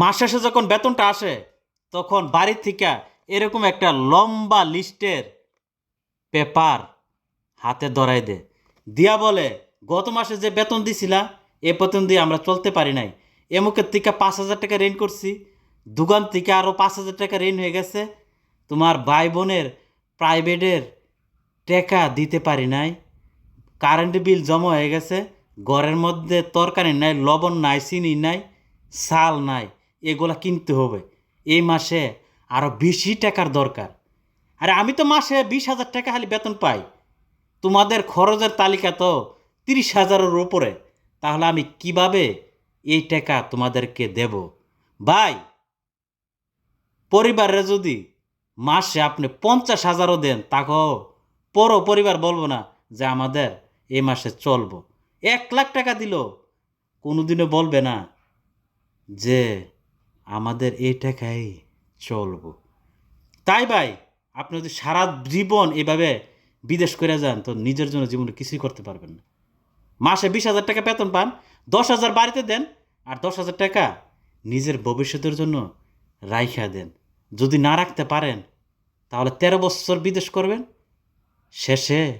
মাস শেষে যখন বেতনটা আসে, তখন বাড়ির থেকে এরকম একটা লম্বা লিস্টের পেপার হাতে ধরাই দে দিয়া বলে, গত মাসে যে বেতন দিছিলা, এ বেতন দিয়ে আমরা চলতে পারি নাই। এমুকের থেকে পাঁচ হাজার টাকা ঋণ করছি। দোকান থেকে আরও পাঁচ হাজার টাকা ঋণ হয়ে গেছে। তোমার ভাই বোনের প্রাইভেটের টাকা দিতে পারি নাই। কারেন্ট বিল জমা হয়ে গেছে। ঘরের মধ্যে তরকারি নাই, লবণ নাই, চিনি নাই, চাল নাই। এগুলা কিনতে হবে। এই মাসে আরও বেশি টাকার দরকার। আরে আমি তো মাসে বিশ হাজার টাকা খালি বেতন পাই। তোমাদের খরচের তালিকা তো তিরিশ হাজারের উপরে। তাহলে আমি কীভাবে এই টাকা তোমাদেরকে দেব? ভাই পরিবারে যদি মাসে আপনি পঞ্চাশ হাজারও দেন তাকেও পরও পরিবার বলব না যে আমাদের এই মাসে চলবো। এক লাখ টাকা দিল, কোনোদিনও বলবে না যে আমাদের এই টাকাই চলবো। তাই ভাই, আপনি যদি সারা জীবন এভাবে বিদেশ করে যান, তো নিজের জন্য জীবনে কিছুই করতে পারবেন না। মাসে বিশ হাজার টাকা বেতন পান, দশ হাজার বাড়িতে দেন, আর দশ হাজার টাকা নিজের ভবিষ্যতের জন্য রাইখা দেন। যদি না রাখতে পারেন, তাহলে তেরো বছর বিদেশ করবেন। শেষে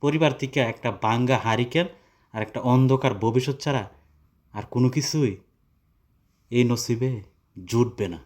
পরিবার থেকে একটা বাঙ্গা হারিকেন আর একটা অন্ধকার ভবিষ্যৎ ছাড়া আর কোনো কিছুই এই নসিবে জুটবে না।